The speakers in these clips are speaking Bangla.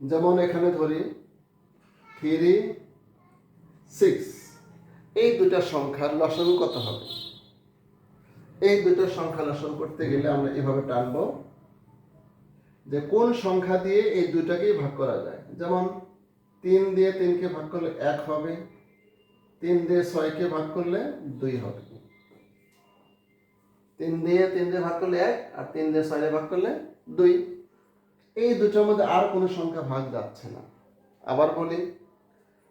যেমন এখানে ধরি থ্রি, সিক্স, এই দুটা সংখ্যার লসাগু কত হবে? এই দুটো সংখ্যা লসাগু করতে গেলে আমরা এভাবে টানব যে কোন সংখ্যা দিয়ে এই দুটাকেই ভাগ করা যায়। যেমন তিন দিয়ে তিনকে ভাগ করলে এক হবে, তিন দিয়ে ছয়কে ভাগ করলে দুই হবে। তিন দিয়ে তিন দিয়ে ভাগ করলে এক আর তিন দিয়ে ছয় ভাগ করলে দুই। এই দুটোর মধ্যে আর কোনো সংখ্যা ভাগ যাচ্ছে না। আবার বলি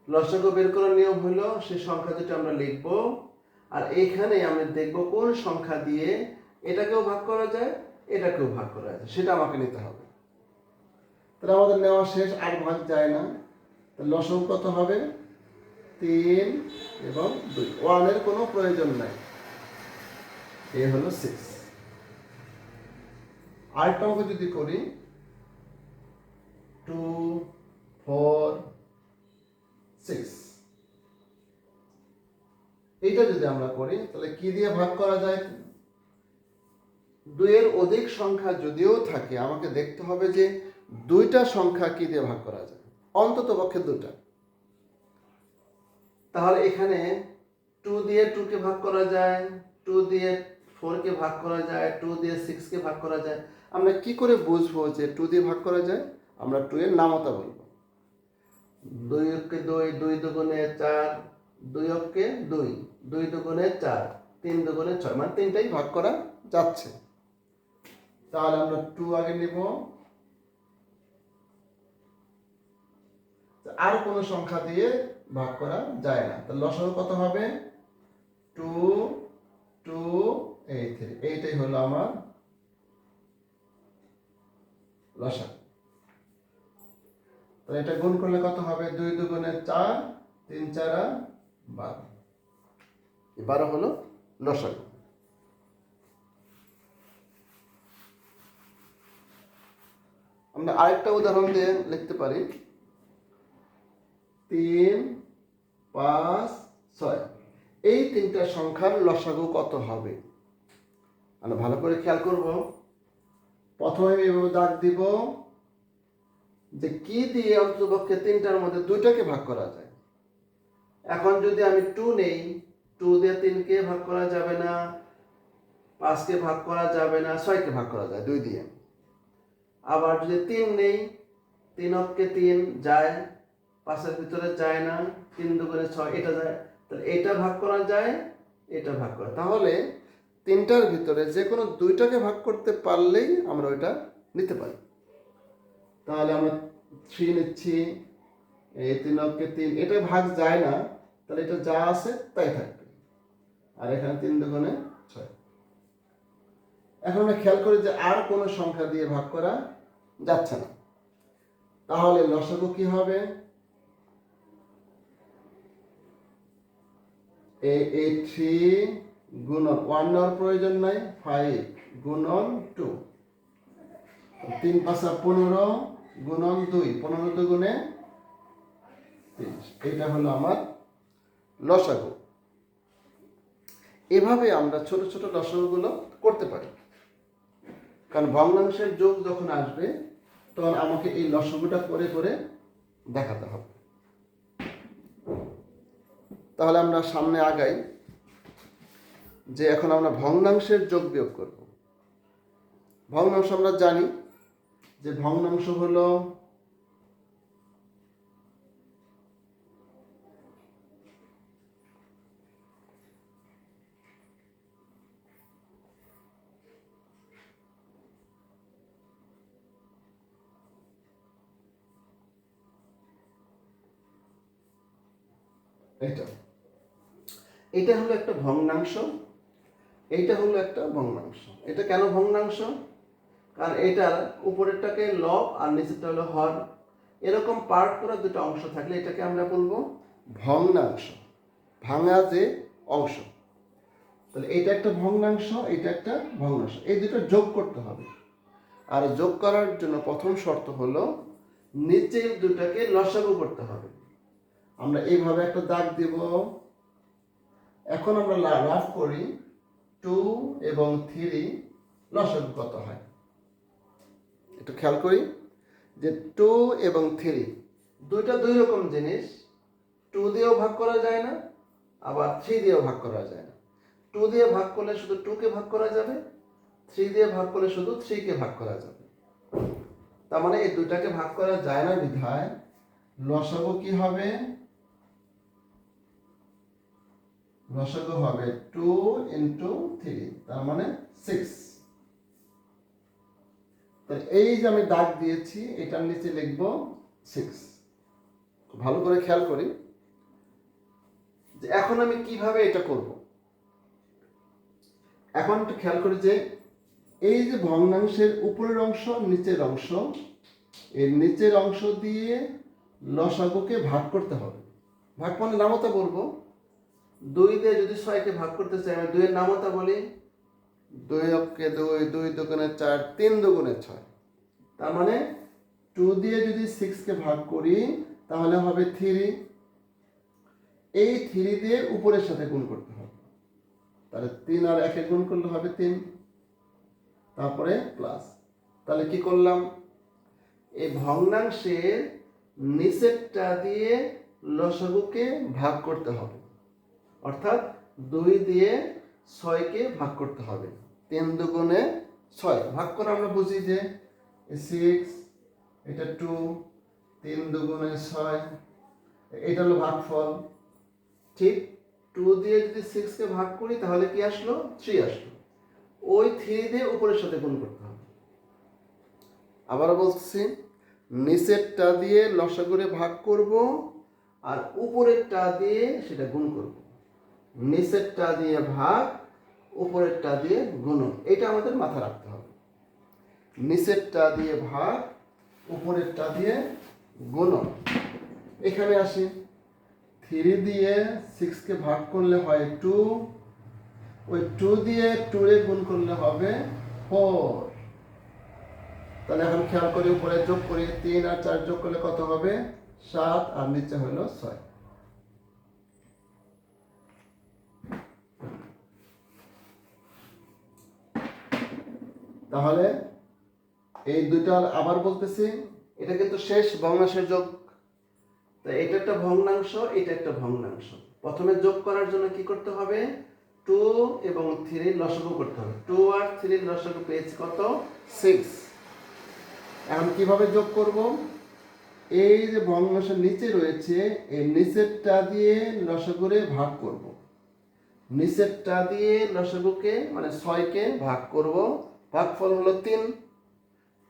লসাগু বের করার নিয়ম হলো সেই সংখ্যা দুটো আমরা লিখব, আর এইখানে আমরা দেখব কোন সংখ্যা দিয়ে এটাকেও ভাগ করা যায়, এটাকেও ভাগ করা যায়। সেটা আমাকে নিতে হবে। তাহলে আমাদের নেওয়া শেষ, আর ভাগ যায় না। লসাগু কত হবে? তিন এবং দুই। ওয়ানের কোনো প্রয়োজন নাই। এ হলো সিক্স আরেকটা অঙ্ক যদি করি টু ফোর সিক্স এইটা যদি আমরা করি, তাহলে কি দিয়ে ভাগ করা যায়? দুইয়ের অধিক সংখ্যা যদিও থাকে, আমাকে দেখতে হবে যে দুইটা সংখ্যা কি দিয়ে ভাগ করা যায়? অন্তত পক্ষে দুটা তাহলে এখানে টু দিয়ে টুকে ভাগ করা যায় টু দিয়ে ফোরকে ভাগ করা যায় টু দিয়ে সিক্সকে ভাগ করা যায়। আমরা কি করে বুঝব যে টু দিয়ে ভাগ করা যায়? আমরা টু এর নামতা বলব। দুই অক্ষে দুই দুই দুগুণে চার, দুই অক্ষে দুই দুই দুগুণে চার, তিন দুগুণে ছয় মানে তিনটাই ভাগ করা যাচ্ছে। তাহলে আমরা টু আগে নিব। আর কোনো সংখ্যা দিয়ে ভাগ করা যায় না। তাহলে লসাগু কত হবে? টু টু এই থ্রি এইটাই হলো আমার লসাগু তাহলে এটা গুণ করলে কত হবে? দুই দুগুণে চার, তিন চারা বারো। বারো হলো লসাগু আমরা আরেকটা উদাহরণ দিয়ে লিখতে পারি। তিন, পাঁচ, ছয়। এই তিনটা সংখ্যার লসাগু কত হবে? আমরা ভালো করে খেয়াল করব। প্রথমে এভাবে দাগ দিব। যে কি দিয়ে অন্ততপক্ষে তিনটার মধ্যে দুইটাকে ভাগ করা যায়? এখন যদি আমি টু নেই টু দিয়ে তিনকে ভাগ করা যাবে না, পাঁচকে ভাগ করা যাবে না, ছয়কে ভাগ করা যায়, দুই দিয়ে। আবার যদি তিন নেই তিন অক্ষে তিন যায়, পাঁচের ভিতরে যায় না, তিন দুগুণে ছয়, এটা যায়, তাহলে এটা ভাগ করা যায়, এটা ভাগ করা তাহলে তিনটার ভিতরে যে কোনো দুইটাকে ভাগ করতে পারলেই আমরা ওইটা নিতে পারি। তাহলে আমরা থ্রি নিচ্ছি, এই তিন অক্ষে তিন, এটা ভাগ যায় না, তাহলে এটা যা আছে তাই থাকবে। আর এখানে তিন দুগুণে ছয়। এখন আমরা খেয়াল করি যে আর কোনো সংখ্যা দিয়ে ভাগ করা যাচ্ছে না। তাহলে লসাগু কি হবে? এই থ্রি গুণন ওয়ান নেওয়ার প্রয়োজন নাই ফাইভ গুণন টু তিন পাঁচা পনেরো গুণন দুই পনেরো দুগুণে তিরিশ। এইটা হলো আমার লসাগু। এভাবে আমরা ছোট ছোট লসাগুগুলো করতে পারি। কারণ ভগ্নাংশের যোগ যখন আসবে, তখন আমাকে এই লসাগুটা করে করে দেখাতে হবে। তাহলে আমরা সামনে আগাই যে এখন আমরা ভগ্নাংশের যোগ বিয়োগ করব। ভগ্নাংশ আমরা জানি যে ভগ্নাংশ হলো এটা। এটা হলো একটা ভগ্নাংশ, এইটা হলো একটা ভগ্নাংশ। এটা কেন ভগ্নাংশ? কারণ এটার উপরেরটাকে লব আর নিচেরটা হলো হর। এরকম পার্ট করা দুটো অংশ থাকলে এটাকে আমরা বলব ভগ্নাংশ। ভাঙা যে অংশ। তাহলে এটা একটা ভগ্নাংশ, এটা একটা ভগ্নাংশ। এই দুটো যোগ করতে হবে। আর যোগ করার জন্য প্রথম শর্ত হলো নিচের দুটাকে লসাগু করতে হবে। আমরা এইভাবে একটা দাগ দেব। এখন আমরা লাভ করি টু এবং থ্রি লসাগু কত হয়? একটু খেয়াল করি যে টু এবং থ্রি, দুইটা দুই রকম জিনিস। টু দিয়েও ভাগ করা যায় না, আবার থ্রি দিয়েও ভাগ করা যায় না। টু দিয়ে ভাগ করলে শুধু টুকে ভাগ করা যাবে, থ্রি দিয়ে ভাগ করলে শুধু থ্রিকে ভাগ করা যাবে। তার মানে এই দুইটাকে ভাগ করা যায় না বিধায় লসাগু কি হবে? লসাগু হবে টু ইন্টু থ্রি, তার মানে সিক্স। এই যে আমি দাগ দিয়েছি, এটার নিচে লিখব সিক্স ভালো করে খেয়াল করি যে এখন আমি কীভাবে এটা করব। এখন একটু খেয়াল করি যে এই যে ভগ্নাংশের উপরের অংশ, নিচের অংশ, এর নিচের অংশ দিয়ে লসাগুকে ভাগ করতে হবে। ভাগ মানে নামতা বলব। দুই দিয়ে যদি ছয়কে ভাগ করতে চাই, আমি দুইয়ের নামতা বলি দুই অক্ষে দুই দুই দুগুণে চার, তিন দুগুণে ছয়। তার মানে টু দিয়ে যদি সিক্সকে ভাগ করি, তাহলে হবে থ্রি। এই থ্রি দিয়ে উপরের সাথে গুণ করতে হবে। তাহলে তিন আর একে গুণ করলে হবে তিন। তারপরে প্লাস তাহলে কি করলাম? এই ভগ্নাংশের নিচেরটা দিয়ে লসাগুকে ভাগ করতে হবে। অর্থাৎ দুই দিয়ে ছয়কে ভাগ করতে হবে। তিন দুগুণে ছয়। ভাগ করে আমরা বুঝি যে সিক্স এটা টু তিন দুগুণে ছয়, এটা হলো ভাগফল। ঠিক টু দিয়ে যদি সিক্সকে ভাগ করি তাহলে কি আসলো? থ্রি আসলো। ওই থ্রি দিয়ে উপরের সাথে গুণ করতে হবে। আবার বলছি নিচেরটা দিয়ে লসা করে ভাগ করব আর উপরেরটা দিয়ে সেটা গুণ করব। নিচেরটা দিয়ে ভাগ উপরেরটা দিয়ে গুণন এটা আমাদের মাথা রাখতে হবে। নিচেরটা দিয়ে ভাগ, উপরেরটা দিয়ে গুণন এখানে আসি। থ্রি দিয়ে সিক্সকে ভাগ করলে হয় টু। ওই টু দিয়ে টুরে গুণ করলে হবে ফোর। তাহলে এখন খেয়াল করি উপরে যোগ করি। তিন আর চার যোগ করলে কত হবে? সাত। আর নিচে হলো ছয়। তাহলে এই দুইটা আবার বলতেছি, এটা কিন্তু শেষ ভগ্নাংশের যোগ। তো এটা একটা ভগ্নাংশ, এটা একটা ভগ্নাংশ। প্রথমে যোগ করার জন্য কি করতে হবে? টু এবং থ্রির লসাগু করতে হবে। টু আর থ্রির লসাগু পেয়েছি কত? সিক্স। এখন কীভাবে যোগ করব? এই যে ভগ্নাংশের নিচে রয়েছে, এই নিচেরটা দিয়ে লসাগুরে ভাগ করব। নিচেরটা দিয়ে লসাগুকে মানে ছয়কে ভাগ করব। ভাগফল হলো তিন।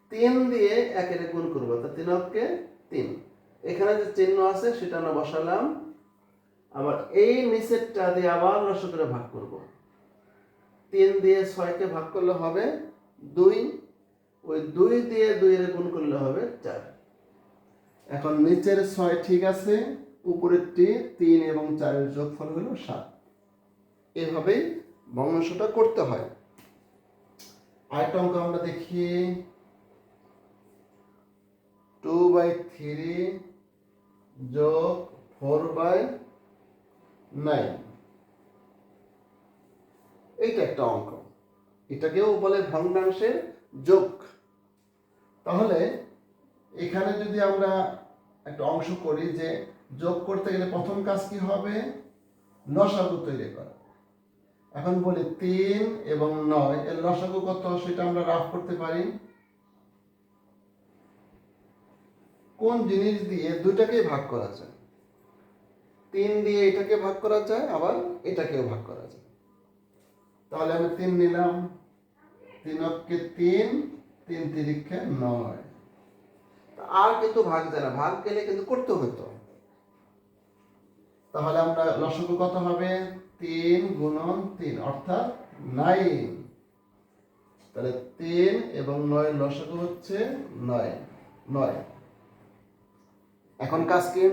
তিন দিয়ে একের গুণ করব, তা তিন অক্ষে তিন। এখানে যে চিহ্ন আছে, সেটা আমরা বসালাম। আবার এই নিচেরটা দিয়ে আবার লস করে ভাগ করব। তিন দিয়ে ছয়কে ভাগ করলে হবে দুই। ওই দুই দিয়ে দুই দুইয়ের গুণ করলে হবে চার। এখন নিচের ছয় ঠিক আছে, উপরেরটি তিন এবং চারের যোগফল হলো সাত। এভাবেই বংশটা করতে হয়। আরেকটা অঙ্ক আমরা দেখি টু বাই থ্রি যোগ ফোর বাই নাইন এইটা একটা অঙ্ক। এটাকেও বলে ভগ্নাংশের যোগ। তাহলে এখানে যদি আমরা একটা অংশ করি যে যোগ করতে গেলে প্রথম কাজ কি হবে? লসাগু তৈরি করা। এখন বলি তিন এবং নয়। এর লসাগু কত সেটা আমরা রাফ করতে পারি। কোন জিনিস দিয়ে দুটাকেই ভাগ করা যায়? তিন দিয়ে এটাকে ভাগ করা যায়, আবার এটাকেও ভাগ করা যায়। তাহলে আমি তিন নিলাম। তিন অক্ষে তিন তিন তিরিক্ষে নয়। আর কিন্তু ভাগ যায় না। ভাগ গেলে কিন্তু করতে হতো তাহলে আমরা লসগু কত হবে? তিন গুণন তিন, অর্থাৎ নাইন। তাহলে তিন এবং নয় লসগু হচ্ছে নয় নয়। এখন কাজ কি?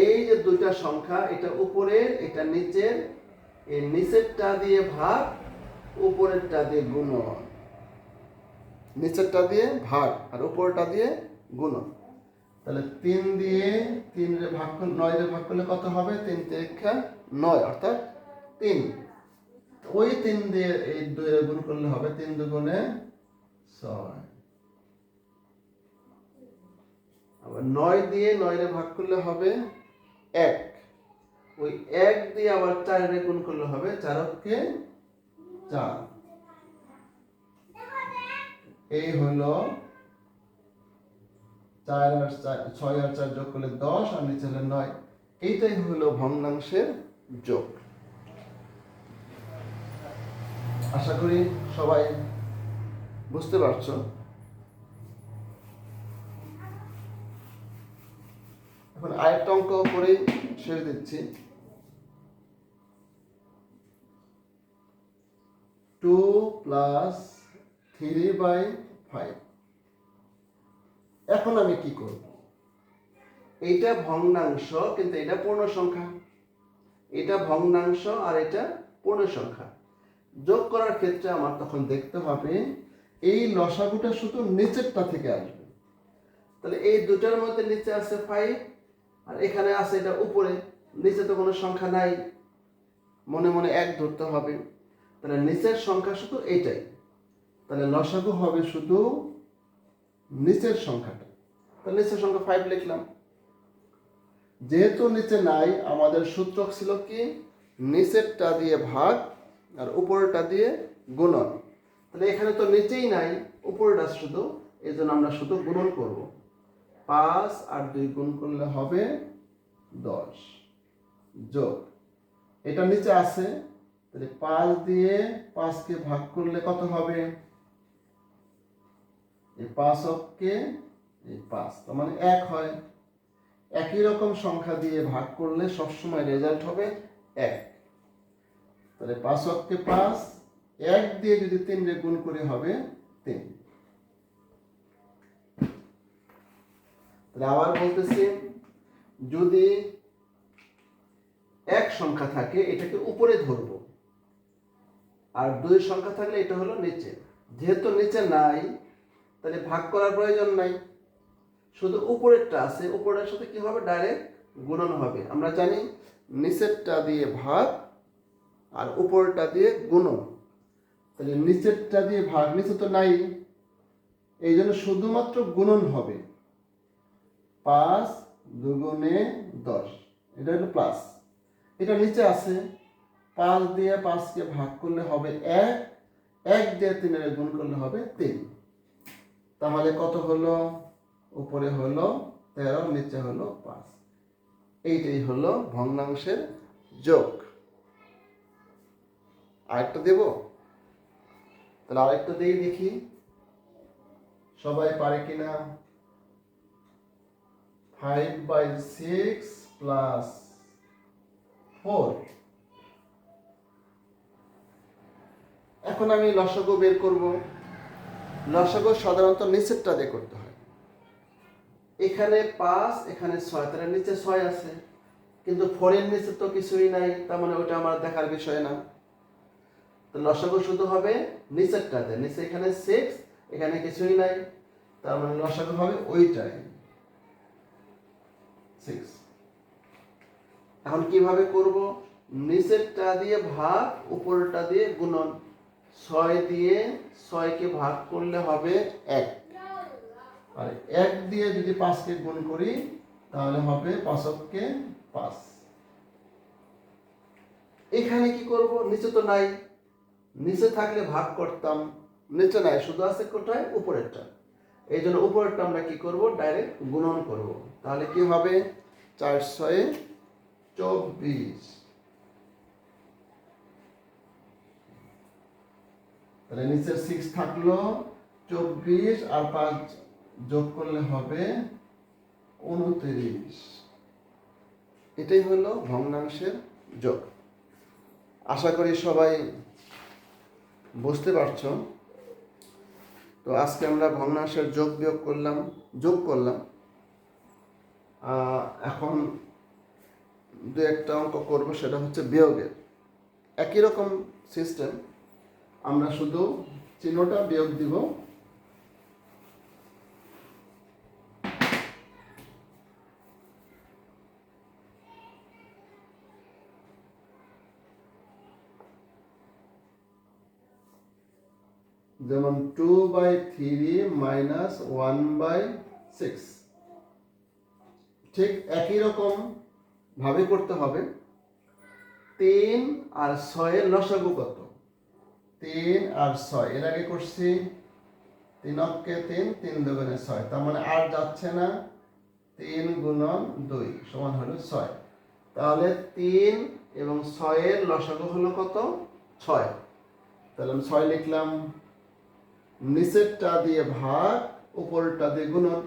এই যে দুইটা সংখ্যা, এটা উপরের এটা নিচের, এই নিচেরটা দিয়ে ভাগ, উপরেরটা দিয়ে গুণন। নিচেরটা দিয়ে ভাগ আর উপরেরটা দিয়ে গুণন। তাহলে তিন দিয়ে তিন রে ভাগ নয় রে ভাগ করলে কত হবে? তিন তিরিক্ষা নয়, অর্থাৎ তিন। ওই তিন দিয়ে এই দুই গুণ করলে হবে তিন দুগুণে ছয়। আবার নয় দিয়ে নয়রে ভাগ করলে হবে এক। ওই এক দিয়ে আবার চারে গুণ করলে হবে চারককে চার। এই হলো চার আর চার, ছয় আর চার যোগ করলে দশ, আর নিচে হলো নয়। এইটাই হলো ভগ্নাংশের যোগ আশা করি সবাই বুঝতে পারছ। এখন আরেকটা অঙ্ক করেই ছেড়ে দিচ্ছি। Two plus three by five. এখন আমি কি করব? এইটা ভগ্নাংশ, কিন্তু এটা পূর্ণ সংখ্যা এটা ভগ্নাংশ আর এটা পূর্ণ সংখ্যা যোগ করার ক্ষেত্রে আমার তখন দেখতে হবে, এই লসাগুটা শুধু নিচেরটা থেকে আসবে। তাহলে এই দুটার মধ্যে নিচে আছে ফাইভ আর এখানে আছে এটা উপরে। নিচে তো কোনো সংখ্যা নাই। মনে মনে এক ধরতে হবে। তাহলে নিচের সংখ্যা শুধু এইটাই। তাহলে লসাগু হবে শুধু নিচের সংখ্যাটা। তাহলে নিচের সংখ্যা ফাইভ লিখলাম। যেহেতু নিচে নাই, আমাদের সূত্র ছিল কি? নিচেরটা দিয়ে ভাগ আর উপরেরটা দিয়ে গুণন। তাহলে এখানে তো নিচেই নাই উপরেটা শুধু এই জন্য আমরা শুধু গুণন করব। পাঁচ আর দুই গুণ করলে হবে দশ। যোগ। এটা নিচে আছে, তাহলে পাঁচ দিয়ে পাঁচকে ভাগ করলে কত হবে? এই পাঁচ অক্ষে এই পাঁচ, তার মানে এক হয়। একই রকম সংখ্যা দিয়ে ভাগ করলে সবসময় রেজাল্ট হবে এক। তাহলে পাঁচ অক্ষে পাঁচ, এক দিয়ে যদি তিন রে গুণ করে হবে তিন। তাহলে আবার বলতেছি, যদি এক সংখ্যা থাকে, এটাকে উপরে ধরবো। আর দুই সংখ্যা থাকলে এটা হলো নিচে। যেহেতু নিচে নাই, তাহলে ভাগ করার প্রয়োজন নাই। শুধু উপরেরটা আছে, উপরের সাথে কি হবে? ডাইরেক্ট গুণন হবে। আমরা জানি নিচেরটা দিয়ে ভাগ আর উপরেরটা দিয়ে গুণন। তাহলে নিচেরটা দিয়ে ভাগ, নিচে তো নাই। এই জন্য শুধুমাত্র গুণন হবে। পাঁচ দুগুণে দশ। এটা হলো প্লাস এটা নিচে আছে। পাঁচ দিয়ে পাঁচকে ভাগ করলে হবে এক। এক দিয়ে তিনের গুণ করলে হবে তিন। তাহলে কত হলো? উপরে হলো তেরো, নিচে হলো পাঁচ। এইটাই হলো ভগ্নাংশের যোগ। আরেকটা দেব? তাহলে আরেকটা দিয়ে দেখি। সবাই পারে কিনা? Five by six plus four এখন আমি লসাগু বের করব। লসাগু সাধারণত নিচেরটা দিয়ে করতে হয়। এখানে পাঁচ, এখানে ছয়, তাহলে নিচে ছয় আছে। কিন্তু ফোরের নিচে তো কিছুই নাই, তার মানে ওটা আমার দেখার বিষয় না। তো লসাগু শুধু হবে নিচেরটাতে, নিচে এখানে সিক্স এখানে কিছুই নাই। তার মানে লসাগু হবে ওইটাই। সিক্স এখন কীভাবে করব? নিচেরটা দিয়ে ভাগ, উপরটা দিয়ে গুণন। ছয় দিয়ে ছয়কে ভাগ করলে হবে এক। দিয়ে যদি পাঁচকে গুণ করি, তাহলে হবে পাঁচককে পাঁচ। এখানে কি করব? নিচে তো নাই। নিচে থাকলে ভাগ করতাম। নিচে নাই, শুধু আছে কোথায়? উপরেরটা। এই জন্য উপরেরটা আমরা কি করব? ডাইরেক্ট গুণন করব। তাহলে কি হবে? চার ছয়ে চব্বিশ। তাহলে নিচের সিক্স থাকল চব্বিশ আর পাঁচ যোগ করলে হবে উনত্রিশ। এটাই হলো ভগ্নাংশের যোগ। আশা করি সবাই বুঝতে পারছ। তো আজকে আমরা ভগ্নাংশের যোগ বিয়োগ করলাম, যোগ করলাম। এখন দু একটা অঙ্ক করব, সেটা হচ্ছে বিয়োগের। একই রকম সিস্টেম আমরা শুধু চিহ্নটা বিয়োগ দিব। যেমন two by three minus one by six ঠিক একই রকম ভাবে করতে হবে। তিন আর ছয়ের লসাগু কত? তিন আর ছয়। এর আগে করছি তিন অক্ষে তিন তিন দুগুণে ছয়। তার মানে আর যাচ্ছে না। তিন গুণন দুই সমান হলো ছয়। তাহলে তিন এবং ছয়ের লসাগু হলো কত? ছয়। তাহলে আমি ছয় লিখলাম। নিচেরটা দিয়ে ভাগ, উপরটা দিয়ে গুণন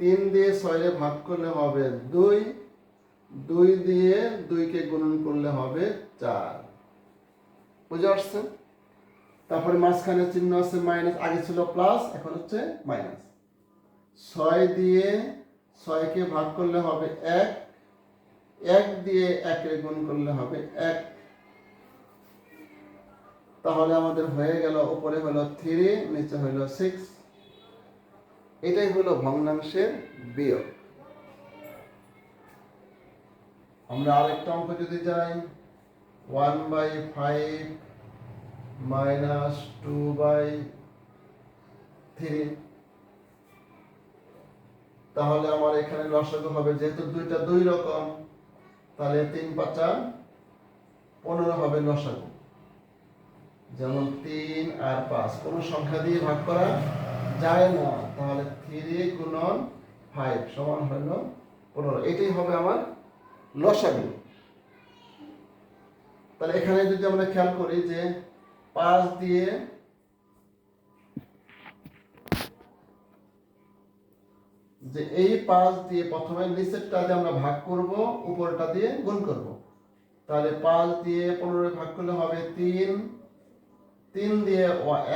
তিন দিয়ে ছয়ে ভাগ করলে হবে দুই। দুই দিয়ে দুইকে গুণন করলে হবে চার। বুঝে আসছে তারপরে মাঝখানে চিহ্ন আছে মাইনাস, আগে ছিল প্লাস, এখন হচ্ছে মাইনাস। ছয় দিয়ে ছয়কে ভাগ করলে হবে এক। এক দিয়ে একে গুণ করলে হবে এক। তাহলে আমাদের হয়ে গেল, উপরে হলো থ্রি নিচে হলো সিক্স এটাই হলো ভগ্নাংশের বিয়োগ। আমরা আরেকটা অঙ্ক যদি যাই one by five minus two by three তাহলে আমার এখানে লসাগু হবে, যেহেতু দুইটা দুই রকম, তাহলে তিন পাঁচা পনেরো হবে লসাগু। যেমন তিন আর পাঁচ। কোনো সংখ্যা দিয়ে ভাগ করা যায় না। তাহলে থ্রি গুণন ফাইভ সমান হইল পনেরো। এটাই হবে আমার লসাগু। তাহলে এখানে যদি আমরা খেয়াল করি যে পাঁচ দিয়ে যে এই পাঁচ দিয়ে প্রথমে নিচেরটা দিয়ে আমরা ভাগ করব, উপরটা দিয়ে গুণ করব। তাহলে পাঁচ দিয়ে পনেরো ভাগ করলে হবে তিন। তিন দিয়ে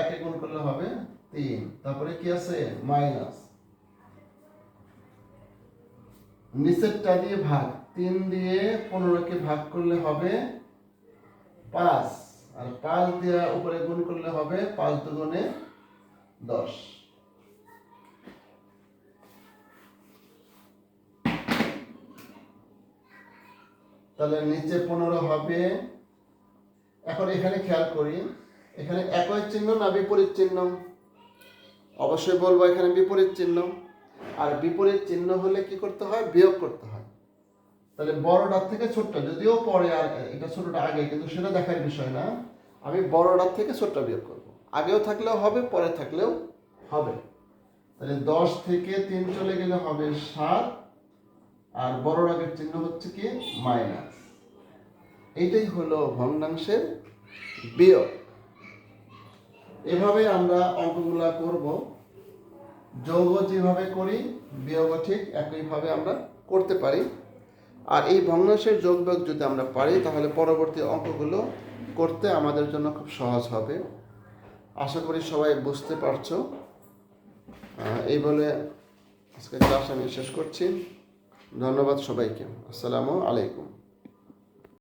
একে গুণ করলে হবে তিন। তারপরে কি আছে? মাইনাস। নিচেরটা দিয়ে ভাগ। তিন দিয়ে পনেরোকে ভাগ করলে হবে পাঁচ। আর পাঁচ দিয়ে উপরে গুণ করলে হবে পাঁচ দুগুণে দশ। তাহলে নিচে পনেরো হবে। এখন এখানে খেয়াল করি। এখানে একই চিহ্ন না বিপরীত চিহ্ন? অবশ্যই বলব এখানে বিপরীত চিহ্ন। আর বিপরীত চিহ্ন হলে কি করতে হয়? বিয়োগ করতে হয়। তাহলে বড়টার থেকে ছোট্ট, যদিও পরে আর এটা ছোটটা আগে, কিন্তু সেটা দেখার বিষয় না। আমি বড়টার থেকে ছোটটা বিয়োগ করব। আগেও থাকলেও হবে, পরে থাকলেও হবে। তাহলে দশ থেকে তিন চলে গেলে হবে সাত, আর বড় আগের চিহ্ন হচ্ছে কি? মাইনাস। এইটাই হলো ভগ্নাংশের বিয়োগ। এভাবে আমরা অঙ্কগুলা করব। যৌগ যেভাবে করি, বিয়োগ ঠিক একইভাবে আমরা করতে পারি। আর এই ভগ্নাংশের যোগ বিয়োগ যদি আমরা পারি, তাহলে পরবর্তী অঙ্কগুলো করতে আমাদের জন্য খুব সহজ হবে। আশা করি সবাই বুঝতে পারছ। এই বলে আজকে ক্লাস আমি শেষ করছি। ধন্যবাদ সবাইকে। আসসালামু আলাইকুম।